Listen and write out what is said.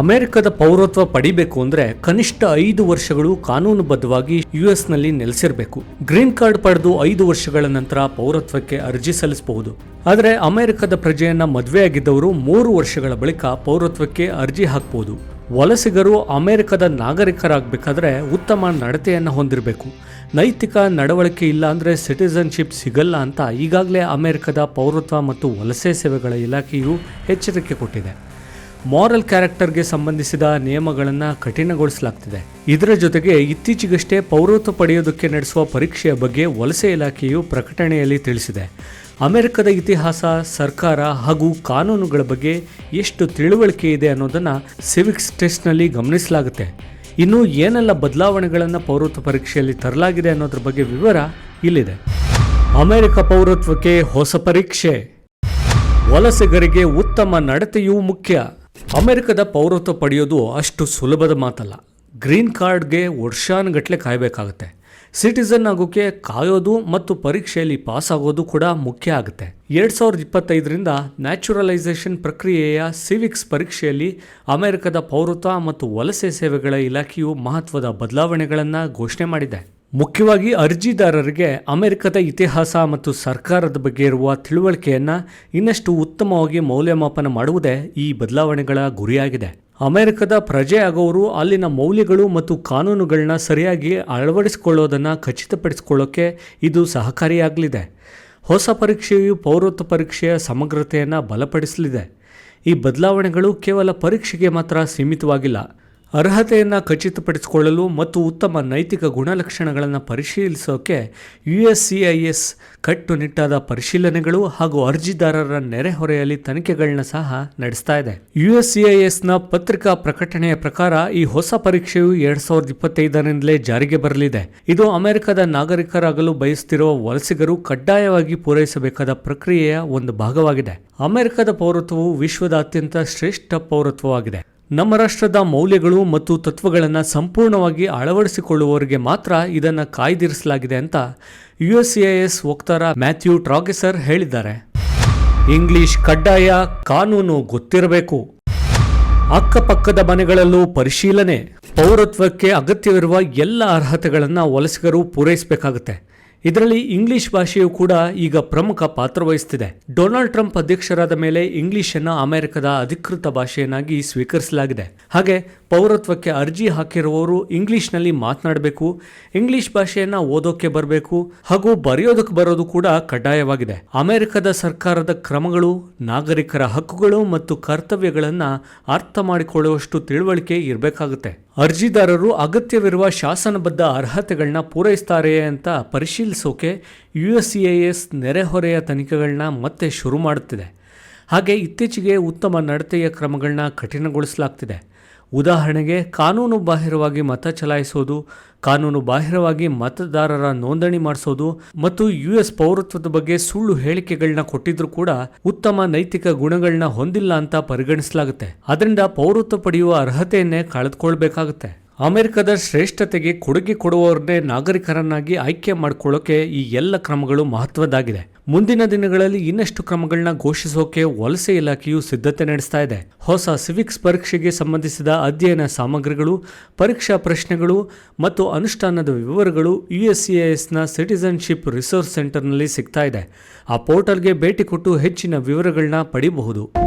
ಅಮೆರಿಕದ ಪೌರತ್ವ ಪಡಿಬೇಕು ಅಂದ್ರೆ ಕನಿಷ್ಠ ಐದು ವರ್ಷಗಳು ಕಾನೂನುಬದ್ಧವಾಗಿ ಯುಎಸ್ನಲ್ಲಿ ನೆಲೆಸಿರಬೇಕು. ಗ್ರೀನ್ ಕಾರ್ಡ್ ಪಡೆದು ಐದು ವರ್ಷಗಳ ನಂತರ ಪೌರತ್ವಕ್ಕೆ ಅರ್ಜಿ ಸಲ್ಲಿಸಬಹುದು. ಆದರೆ ಅಮೆರಿಕದ ಪ್ರಜೆಯನ್ನ ಮದುವೆಯಾಗಿದ್ದವರು ಮೂರು ವರ್ಷಗಳ ಬಳಿಕ ಪೌರತ್ವಕ್ಕೆ ಅರ್ಜಿ ಹಾಕಬಹುದು ವಲಸಿಗರು ಅಮೆರಿಕದ ನಾಗರಿಕರಾಗಬೇಕಾದ್ರೆ ಉತ್ತಮ ನಡತೆಯನ್ನು ಹೊಂದಿರಬೇಕು. ನೈತಿಕ ನಡವಳಿಕೆ ಇಲ್ಲ ಅಂದರೆ ಸಿಟಿಸನ್ಶಿಪ್ ಸಿಗಲ್ಲ ಅಂತ ಈಗಾಗಲೇ ಅಮೆರಿಕದ ಪೌರತ್ವ ಮತ್ತು ವಲಸೆ ಸೇವೆಗಳ ಇಲಾಖೆಯು ಎಚ್ಚರಿಕೆ ಕೊಟ್ಟಿದೆ. ಮಾರಲ್ ಕ್ಯಾರೆಕ್ಟರ್ಗೆ ಸಂಬಂಧಿಸಿದ ನಿಯಮಗಳನ್ನು ಕಠಿಣಗೊಳಿಸಲಾಗ್ತಿದೆ. ಇದರ ಜೊತೆಗೆ ಇತ್ತೀಚೆಗಷ್ಟೇ ಪೌರತ್ವ ಪಡೆಯೋದಕ್ಕೆ ನಡೆಸುವ ಪರೀಕ್ಷೆಯ ಬಗ್ಗೆ ವಲಸೆ ಇಲಾಖೆಯು ಪ್ರಕಟಣೆಯಲ್ಲಿ ತಿಳಿಸಿದೆ. ಅಮೆರಿಕದ ಇತಿಹಾಸ, ಸರ್ಕಾರ ಹಾಗೂ ಕಾನೂನುಗಳ ಬಗ್ಗೆ ಎಷ್ಟು ತಿಳುವಳಿಕೆ ಇದೆ ಅನ್ನೋದನ್ನು ಸಿವಿಕ್ಸ್ ಟೆಸ್ಟ್ನಲ್ಲಿ ಗಮನಿಸಲಾಗುತ್ತೆ. ಇನ್ನು ಏನೆಲ್ಲ ಬದಲಾವಣೆಗಳನ್ನು ಪೌರತ್ವ ಪರೀಕ್ಷೆಯಲ್ಲಿ ತರಲಾಗಿದೆ ಅನ್ನೋದ್ರ ಬಗ್ಗೆ ವಿವರ ಇಲ್ಲಿದೆ. ಅಮೆರಿಕ ಪೌರತ್ವಕ್ಕೆ ಹೊಸ ಪರೀಕ್ಷೆ. ವಲಸಿಗರಿಗೆ ಉತ್ತಮ ನಡತೆಯೂ ಮುಖ್ಯ. ಅಮೆರಿಕದ ಪೌರತ್ವ ಪಡೆಯೋದು ಅಷ್ಟು ಸುಲಭದ ಮಾತಲ್ಲ. ಗ್ರೀನ್ ಕಾರ್ಡ್ಗೆ ವರ್ಷಾನುಗಟ್ಟಲೆ ಕಾಯಬೇಕಾಗುತ್ತೆ. ಸಿಟಿಸನ್ ಆಗೋಕೆ ಕಾಯೋದು ಮತ್ತು ಪರೀಕ್ಷೆಯಲ್ಲಿ ಪಾಸ್ ಆಗೋದು ಕೂಡ ಮುಖ್ಯ ಆಗುತ್ತೆ. ಎರಡು ಸಾವಿರದ ಇಪ್ಪತ್ತೈದರಿಂದ ನ್ಯಾಚುರಲೈಸೇಷನ್ ಪ್ರಕ್ರಿಯೆಯ ಸಿವಿಕ್ಸ್ ಪರೀಕ್ಷೆಯಲ್ಲಿ ಅಮೆರಿಕದ ಪೌರತ್ವ ಮತ್ತು ವಲಸೆ ಸೇವೆಗಳ ಇಲಾಖೆಯು ಮಹತ್ವದ ಬದಲಾವಣೆಗಳನ್ನು ಘೋಷಣೆ ಮಾಡಿದೆ. ಮುಖ್ಯವಾಗಿ ಅರ್ಜಿದಾರರಿಗೆ ಅಮೆರಿಕದ ಇತಿಹಾಸ ಮತ್ತು ಸರ್ಕಾರದ ಬಗ್ಗೆ ಇರುವ ತಿಳುವಳಿಕೆಯನ್ನು ಇನ್ನಷ್ಟು ಉತ್ತಮವಾಗಿ ಮೌಲ್ಯಮಾಪನ ಮಾಡುವುದೇ ಈ ಬದಲಾವಣೆಗಳ ಗುರಿಯಾಗಿದೆ. ಅಮೆರಿಕದ ಪ್ರಜೆ ಆಗೋರು ಅಲ್ಲಿನ ಮೌಲ್ಯಗಳು ಮತ್ತು ಕಾನೂನುಗಳನ್ನ ಸರಿಯಾಗಿ ಅಳವಡಿಸಿಕೊಳ್ಳೋದನ್ನು ಖಚಿತಪಡಿಸಿಕೊಳ್ಳೋಕೆ ಇದು ಸಹಕಾರಿಯಾಗಲಿದೆ. ಹೊಸ ಪರೀಕ್ಷೆಯು ಪೌರತ್ವ ಪರೀಕ್ಷೆಯ ಸಮಗ್ರತೆಯನ್ನು ಬಲಪಡಿಸಲಿದೆ. ಈ ಬದಲಾವಣೆಗಳು ಕೇವಲ ಪರೀಕ್ಷೆಗೆ ಮಾತ್ರ ಸೀಮಿತವಾಗಿಲ್ಲ. ಅರ್ಹತೆಯನ್ನು ಖಚಿತಪಡಿಸಿಕೊಳ್ಳಲು ಮತ್ತು ಉತ್ತಮ ನೈತಿಕ ಗುಣಲಕ್ಷಣಗಳನ್ನು ಪರಿಶೀಲಿಸೋಕೆ U S C I S ಕಟ್ಟುನಿಟ್ಟಾದ ಪರಿಶೀಲನೆಗಳು ಹಾಗೂ ಅರ್ಜಿದಾರರ ನೆರೆಹೊರೆಯಲ್ಲಿ ತನಿಖೆಗಳನ್ನ ಸಹ ನಡೆಸ್ತಾ ಇದೆ. ಯು ಎಸ್ ಸಿ ಐ ಎಸ್ನ ಪತ್ರಿಕಾ ಪ್ರಕಟಣೆಯ ಪ್ರಕಾರ ಈ ಹೊಸ ಪರೀಕ್ಷೆಯು ಎರಡ್ ಸಾವಿರದ ಇಪ್ಪತ್ತೈದರಿಂದಲೇ ಜಾರಿಗೆ ಬರಲಿದೆ. ಇದು ಅಮೆರಿಕದ ನಾಗರಿಕರಾಗಲು ಬಯಸುತ್ತಿರುವ ವಲಸಿಗರು ಕಡ್ಡಾಯವಾಗಿ ಪೂರೈಸಬೇಕಾದ ಪ್ರಕ್ರಿಯೆಯ ಒಂದು ಭಾಗವಾಗಿದೆ. ಅಮೆರಿಕದ ಪೌರತ್ವವು ವಿಶ್ವದ ಅತ್ಯಂತ ಶ್ರೇಷ್ಠ ಪೌರತ್ವವಾಗಿದೆ. ನಮ್ಮ ರಾಷ್ಟ್ರದ ಮೌಲ್ಯಗಳು ಮತ್ತು ತತ್ವಗಳನ್ನು ಸಂಪೂರ್ಣವಾಗಿ ಅಳವಡಿಸಿಕೊಳ್ಳುವವರಿಗೆ ಮಾತ್ರ ಇದನ್ನು ಕಾಯ್ದಿರಿಸಲಾಗಿದೆ ಅಂತ ಯು ಎಸ್ ಎಸ್ ವಕ್ತಾರ ಮ್ಯಾಥ್ಯೂ ಟ್ರಾಗೆಸರ್ ಹೇಳಿದ್ದಾರೆ. ಇಂಗ್ಲಿಷ್ ಕಡ್ಡಾಯ ಕಾನೂನು ಗೊತ್ತಿರಬೇಕು. ಅಕ್ಕಪಕ್ಕದ ಮನೆಗಳಲ್ಲೂ ಪರಿಶೀಲನೆ. ಪೌರತ್ವಕ್ಕೆ ಅಗತ್ಯವಿರುವ ಎಲ್ಲ ಅರ್ಹತೆಗಳನ್ನು ವಲಸಿಗರು ಪೂರೈಸಬೇಕಾಗುತ್ತೆ. ಇದರಲ್ಲಿ ಇಂಗ್ಲಿಷ್ ಭಾಷೆಯು ಕೂಡ ಈಗ ಪ್ರಮುಖ ಪಾತ್ರ ವಹಿಸುತ್ತಿದೆ ಡೊನಾಲ್ಡ್ ಟ್ರಂಪ್ ಅಧ್ಯಕ್ಷರಾದ ಮೇಲೆ ಇಂಗ್ಲಿಷ್ ಅನ್ನು ಅಮೆರಿಕದ ಅಧಿಕೃತ ಭಾಷೆಯನ್ನಾಗಿ ಸ್ವೀಕರಿಸಲಾಗಿದೆ. ಹಾಗೆ ಪೌರತ್ವಕ್ಕೆ ಅರ್ಜಿ ಹಾಕಿರುವವರು ಇಂಗ್ಲಿಷ್ನಲ್ಲಿ ಮಾತನಾಡಬೇಕು, ಇಂಗ್ಲಿಷ್ ಭಾಷೆಯನ್ನ ಓದೋಕೆ ಬರಬೇಕು ಹಾಗೂ ಬರೆಯೋದಕ್ಕೆ ಬರೋದು ಕೂಡ ಕಡ್ಡಾಯವಾಗಿದೆ. ಅಮೆರಿಕದ ಸರ್ಕಾರದ ಕ್ರಮಗಳು, ನಾಗರಿಕರ ಹಕ್ಕುಗಳು ಮತ್ತು ಕರ್ತವ್ಯಗಳನ್ನು ಅರ್ಥ ಮಾಡಿಕೊಳ್ಳುವಷ್ಟು ತಿಳುವಳಿಕೆ ಇರಬೇಕಾಗುತ್ತೆ. ಅರ್ಜಿದಾರರು ಅಗತ್ಯವಿರುವ ಶಾಸನಬದ್ಧ ಅರ್ಹತೆಗಳನ್ನ ಪೂರೈಸ್ತಾರೆಯೇ ಅಂತ ಪರಿಶೀಲಿಸೋಕೆ U S C I S ನೆರೆಹೊರೆಯ ತನಿಖೆಗಳನ್ನ ಮತ್ತೆ ಶುರು ಮಾಡುತ್ತಿದೆ. ಹಾಗೆ ಇತ್ತೀಚೆಗೆ ಉತ್ತಮ ನಡತೆಯ ಕ್ರಮಗಳನ್ನ ಕಠಿಣಗೊಳಿಸಲಾಗ್ತಿದೆ. ಉದಾಹರಣೆಗೆ, ಕಾನೂನು ಬಾಹಿರವಾಗಿ ಮತ ಚಲಾಯಿಸೋದು, ಕಾನೂನು ಬಾಹಿರವಾಗಿ ಮತದಾರರ ನೋಂದಣಿ ಮಾಡಿಸೋದು ಮತ್ತು ಯು ಎಸ್ ಪೌರತ್ವದ ಬಗ್ಗೆ ಸುಳ್ಳು ಹೇಳಿಕೆಗಳನ್ನ ಕೊಟ್ಟಿದ್ರು ಕೂಡ ಉತ್ತಮ ನೈತಿಕ ಗುಣಗಳನ್ನ ಹೊಂದಿಲ್ಲ ಅಂತ ಪರಿಗಣಿಸಲಾಗುತ್ತೆ. ಅದರಿಂದ ಪೌರತ್ವ ಪಡೆಯುವ ಅರ್ಹತೆಯನ್ನೇ ಕಳೆದುಕೊಳ್ಬೇಕಾಗುತ್ತೆ. ಅಮೆರಿಕದ ಶ್ರೇಷ್ಠತೆಗೆ ಕೊಡುಗೆ ಕೊಡುವವರನ್ನೇ ನಾಗರಿಕರನ್ನಾಗಿ ಆಯ್ಕೆ ಮಾಡಿಕೊಳ್ಳೋಕೆ ಈ ಎಲ್ಲ ಕ್ರಮಗಳು ಮಹತ್ವದ್ದಾಗಿದೆ. ಮುಂದಿನ ದಿನಗಳಲ್ಲಿ ಇನ್ನಷ್ಟು ಕ್ರಮಗಳನ್ನ ಘೋಷಿಸೋಕೆ ವಲಸೆ ಇಲಾಖೆಯು ಸಿದ್ಧತೆ ನಡೆಸ್ತಾ ಇದೆ. ಹೊಸ ಸಿವಿಕ್ಸ್ ಪರೀಕ್ಷೆಗೆ ಸಂಬಂಧಿಸಿದ ಅಧ್ಯಯನ ಸಾಮಗ್ರಿಗಳು, ಪರೀಕ್ಷಾ ಪ್ರಶ್ನೆಗಳು ಮತ್ತು ಅನುಷ್ಠಾನದ ವಿವರಗಳು ಯು ಎಸ್ ಎಸ್ನ ಸಿಟಿಸನ್ಶಿಪ್ ರಿಸೋರ್ಸ್ ಸೆಂಟರ್ನಲ್ಲಿ ಸಿಗ್ತಾ ಇದೆ. ಆ ಪೋರ್ಟಲ್ಗೆ ಭೇಟಿ ಕೊಟ್ಟು ಹೆಚ್ಚಿನ ವಿವರಗಳನ್ನ ಪಡಿಬಹುದು.